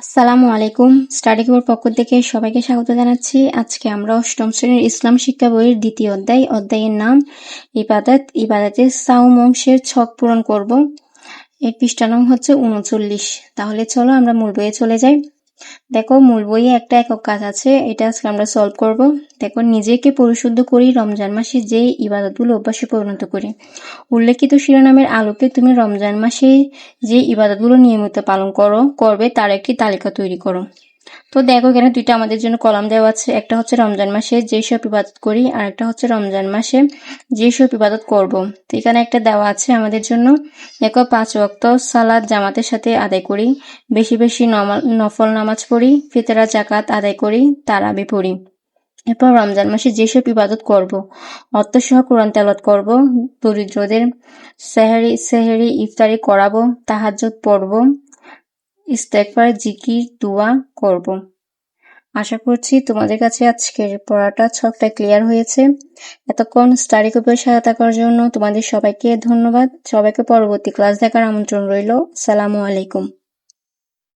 আসসালামু আলাইকুম। Study keyboard পক্ষ থেকে সবাইকে স্বাগত জানাচ্ছি। আজকে আমরা অষ্টম শ্রেণির ইসলাম শিক্ষা বইয়ের দ্বিতীয় অধ্যায়, অধ্যায়ের নাম ইবাদত। ইবাদতের সাউম অংশের ছক পূরণ করব। এর পৃষ্ঠা নং হচ্ছে উনচল্লিশ। তাহলে চলো আমরা মূল বইয়ে চলে যাই। দেখো, মূল বইয়ে একটা একক কাজ আছে, এটা আজকে আমরা সলভ করব। দেখো, নিজেকে পরিশুদ্ধ করি, রমজান মাসে যে ইবাদতগুলো অভ্যাসে পরিণত করি। উল্লেখিত শিরোনামের আলোকে তুমি রমজান মাসে যে ইবাদতগুলো নিয়মিত পালন করো, করবে, তার একটি তালিকা তৈরি করো। তো দেখো এখানে দুইটা আমাদের জন্য কলাম দেওয়া আছে। একটা হচ্ছে রমজান মাসে যেসব ইবাদত করি, আর একটা হচ্ছে রমজান মাসে যেসব ইবাদত করব। তো এখানে একটা দেওয়া আছে আমাদের জন্য। দেখো, পাঁচ ওয়াক্ত সালাদ জামাতের সাথে আদায় করি। বেশি বেশি নফল নামাজ পড়ি, ফিতরা জাকাত আদায় করি, তারাবি পড়ি। এরপর রমজান মাসে যেসব ইবাদত করব অর্থসহ কোরআন তেলত করব, দরিদ্রদের সেহেরি সেহেরি ইফতারি করাবো তাহাজ্জত পড়ব ইস্তেকবার জিকির দোয়া করব। আশা করছি তোমাদের কাছে আজকের পড়াটা ছকটা ক্লিয়ার হয়েছে। এতক্ষণ স্টাডি গ্রুপের সহায়তা করার জন্য তোমাদের সবাইকে ধন্যবাদ। সবাইকে পরবর্তী ক্লাস দেখার আমন্ত্রণ রইল। সালামু আলাইকুম।